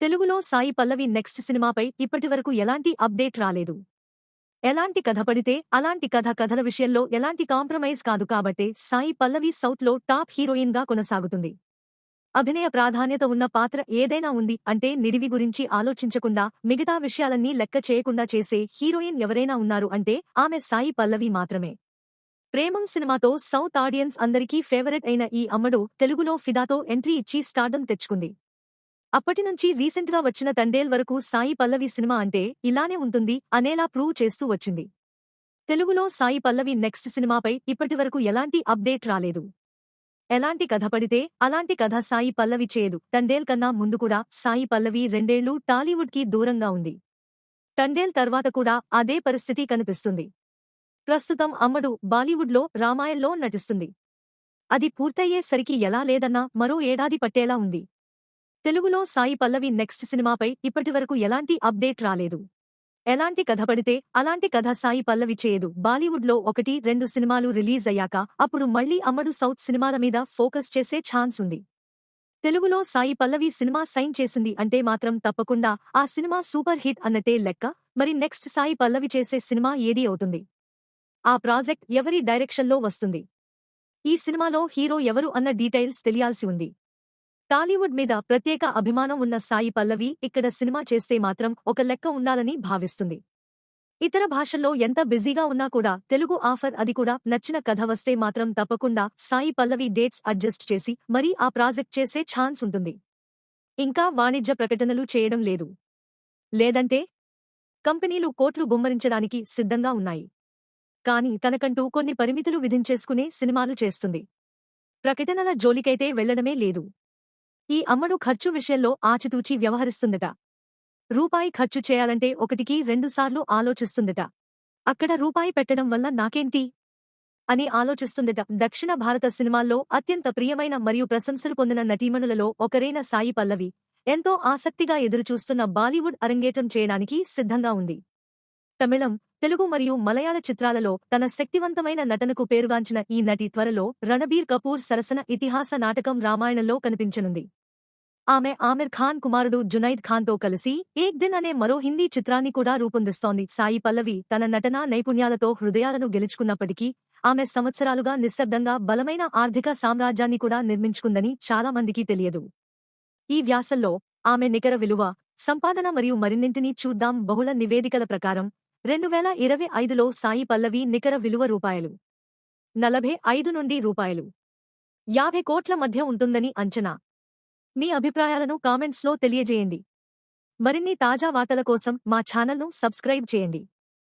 తెలుగులో సాయి పల్లవి నెక్స్ట్ సినిమాపై ఇప్పటివరకు ఎలాంటి అప్డేట్ రాలేదు. ఎలాంటి కథ పడితే అలాంటి కథ కథల విషయంలో ఎలాంటి కాంప్రమైజ్ కాదు కాబట్టే సాయి పల్లవి సౌత్లో టాప్ హీరోయిన్గా కొనసాగుతుంది. అభినయ ప్రాధాన్యత ఉన్న పాత్ర ఏదైనా ఉంది అంటే నిడివి గురించి ఆలోచించకుండా మిగతా విషయాలన్నీ లెక్క చేయకుండా చేసే హీరోయిన్ ఎవరైనా ఉన్నారు అంటే ఆమె సాయి పల్లవి మాత్రమే. ప్రేమం సినిమాతో సౌత్ ఆడియన్స్ అందరికీ ఫేవరెట్ అయిన ఈ అమ్మడు తెలుగులో ఫిదాతో ఎంట్రీ ఇచ్చి స్టార్డం తెచ్చుకుంది. అప్పటినుంచి రీసెంట్గా వచ్చిన తండేల్ వరకు సాయి పల్లవి సినిమా అంటే ఇలానే ఉంటుంది అనేలా ప్రూవ్ చేస్తూ వచ్చింది. తెలుగులో సాయి పల్లవి నెక్స్ట్ సినిమాపై ఇప్పటివరకు ఎలాంటి అప్డేట్ రాలేదు. ఎలాంటి కథ పడితే అలాంటి కథ సాయి పల్లవి చేయదు. తండేల్ కన్నా ముందు కూడా సాయి పల్లవి రెండేళ్ళు టాలీవుడ్కి దూరంగా ఉంది. తండేల్ తర్వాత కూడా అదే పరిస్థితి కనిపిస్తుంది. ప్రస్తుతం అమ్మడు బాలీవుడ్లో రామాయణలో నటిస్తుంది. అది పూర్తయ్యేసరికి ఎలా లేదన్నా మరో ఏడాది పట్టేలా ఉంది. తెలుగులో సాయి పల్లవి నెక్స్ట్ సినిమాపై ఇప్పటివరకు ఎలాంటి అప్డేట్ రాలేదు. ఎలాంటి కథ పడితే అలాంటి కథ సాయి పల్లవి చేయదు. బాలీవుడ్లో ఒకటి రెండు సినిమాలు రిలీజ్ అయ్యాక అప్పుడు మళ్ళీ అమ్మడు సౌత్ సినిమాల మీద ఫోకస్ చేసే ఛాన్స్ ఉంది. తెలుగులో సాయి పల్లవి సినిమా సైన్ చేసింది అంటే మాత్రం తప్పకుండా ఆ సినిమా సూపర్ హిట్ అన్నట్టే లెక్క. మరి నెక్స్ట్ సాయి పల్లవి చేసే సినిమా ఏది అవుతుంది? ఆ ప్రాజెక్ట్ ఎవరి డైరెక్షన్లో వస్తుంది? ఈ సినిమాలో హీరో ఎవరు అన్న డీటెయిల్స్ తెలియాల్సి ఉంది. టాలీవుడ్ మీద ప్రత్యేక అభిమానం ఉన్న సాయి పల్లవి ఇక్కడ సినిమా చేస్తే మాత్రం ఒక లెక్క ఉండాలని భావిస్తుంది. ఇతర భాషల్లో ఎంత బిజీగా ఉన్నా కూడా తెలుగు ఆఫర్ అది కూడా నచ్చిన కథ వస్తే మాత్రం తప్పకుండా సాయి పల్లవి డేట్స్ అడ్జస్ట్ చేసి మరీ ఆ ప్రాజెక్ట్ చేసే ఛాన్స్ ఉంటుంది. ఇంకా వాణిజ్య ప్రకటనలు చేయడం లేదు. లేదంటే కంపెనీలు కోట్లు గుమ్మరించడానికి సిద్ధంగా ఉన్నాయి. కాని తనకంటూ కొన్ని పరిమితులు విధించేసుకునే సినిమాలు చేస్తుంది. ప్రకటనల జోలికైతే వెళ్ళడమే లేదు. ఈ అమ్మడు ఖర్చు విషయంలో ఆచితూచి వ్యవహరిస్తుందట. రూపాయి ఖర్చు చేయాలంటే ఒకటికి రెండుసార్లు ఆలోచిస్తుందట. అక్కడ రూపాయి పెట్టడం వల్ల నాకేంటి? అని ఆలోచిస్తుందట. దక్షిణ భారత సినిమాల్లో అత్యంత ప్రియమైన మరియు ప్రశంసలు పొందిన నటీమణులలో ఒకరైన సాయి పల్లవి ఎంతో ఆసక్తిగా ఎదురుచూస్తున్న బాలీవుడ్ అరంగేటం చేయడానికి సిద్ధంగా ఉంది. తమిళం తెలుగు మరియు మలయాళ చిత్రాలలో తన శక్తివంతమైన నటనకు పేరుగాంచిన ఈ నటి త్వరలో రణబీర్ కపూర్ సరసన ఇతిహాస నాటకం రామాయణంలో కనిపించనుంది. ఆమె ఆమిర్ ఖాన్ కుమారుడు జునైద్ ఖాన్తో కలిసి ఏక్ దిన్ అనే మరో హిందీ చిత్రాన్ని కూడా రూపొందిస్తోంది. సాయి పల్లవి తన నటనా నైపుణ్యాలతో హృదయాలను గెలుచుకున్నప్పటికీ ఆమె సంవత్సరాలుగా నిశ్శబ్దంగా బలమైన ఆర్థిక సామ్రాజ్యాన్ని కూడా నిర్మించుకుందని చాలా మందికి తెలియదు. ఈ వ్యాసంలో ఆమె నికర విలువ సంపాదన మరియు మరిన్నింటినీ చూద్దాం. బహుళ నివేదికల ప్రకారం రెండు వేల ఇరవై ఐదులో సాయి పల్లవి నికర విలువ రూపాయలు. నలభై ఐదు నుండి రూపాయలు. యాభై కోట్ల మధ్య ఉంటుందని అంచనా. మీ అభిప్రాయాలను కామెంట్స్లో తెలియజేయండి. మరిన్ని తాజా వార్తల కోసం మా ఛానల్ను సబ్స్క్రైబ్ చేయండి.